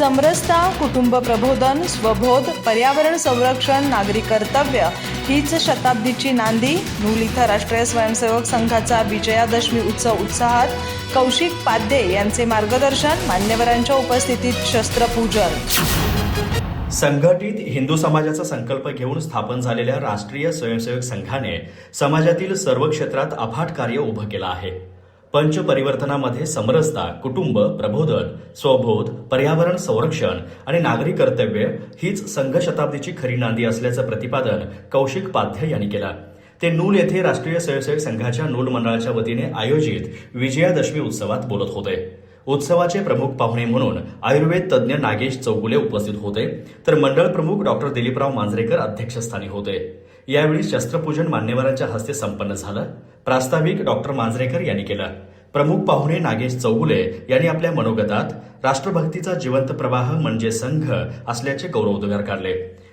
समरसता कुटुंब प्रबोधन स्वबोध पर्यावरण संरक्षण नागरी कर्तव्य हीच शताब्दीची नांदी. नूल इथं राष्ट्रीय स्वयंसेवक संघाचा विजयादशमी उत्सव उत्साहात कौशिक पाध्ये यांचे मार्गदर्शन मान्यवरांच्या उपस्थितीत शस्त्रपूजन. संघटित हिंदू समाजाचा संकल्प घेऊन स्थापन झालेल्या राष्ट्रीय स्वयंसेवक संघाने समाजातील सर्व क्षेत्रात अफाट कार्य उभं केलं आहे. पंचपरिवर्तनामध्ये समरसता कुटुंब प्रबोधन स्वबोध पर्यावरण संरक्षण आणि नागरी कर्तव्य हीच संघ शताब्दीची खरी नांदी असल्याचं प्रतिपादन कौशिक पाध्य यांनी केलं. ते नूल येथे राष्ट्रीय स्वयंसेवक संघाच्या नूल मंडळाच्या वतीने आयोजित विजयादशमी उत्सवात बोलत होते. उत्सवाचे प्रमुख पाहुणे म्हणून आयुर्वेद तज्ज्ञ नागेश चौगुले उपस्थित होते. तर मंडळ प्रमुख डॉक्टर दिलीपराव मांजरेकर अध्यक्षस्थानी होते. यावेळी शस्त्रपूजन मान्यवरांच्या हस्ते संपन्न झालं. प्रास्ताविक डॉक्टर मांजरेकर यांनी केलं. प्रमुख पाहुणे नागेश चौगुले यांनी आपल्या मनोगतात राष्ट्रभक्तीचा जिवंत प्रवाह म्हणजे संघ असल्याचे गौरवोद्गार काढले.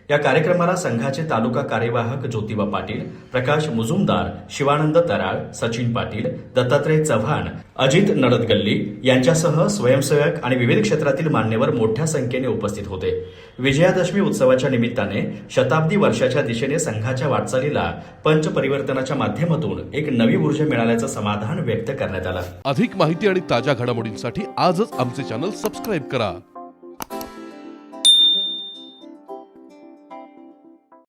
या कार्यक्रमाला संघाचे तालुका कार्यवाहक ज्योतिबा पाटील प्रकाश मुजुमदार शिवानंद तराळ सचिन पाटील दत्तात्रय चव्हाण अजित नडदगल्ली यांच्यासह स्वयंसेवक आणि विविध क्षेत्रातील मान्यवर मोठ्या संख्येने उपस्थित होते. विजयादशमी उत्सवाच्या निमित्ताने शताब्दी वर्षाच्या दिशेने संघाच्या वाटचालीला पंचपरिवर्तनाच्या माध्यमातून एक नवी ऊर्जा मिळाल्याचं समाधान व्यक्त करण्यात आलं. अधिक माहिती आणि ताज्या घडामोडींसाठी आजच आमचे चॅनल सबस्क्राईब करा.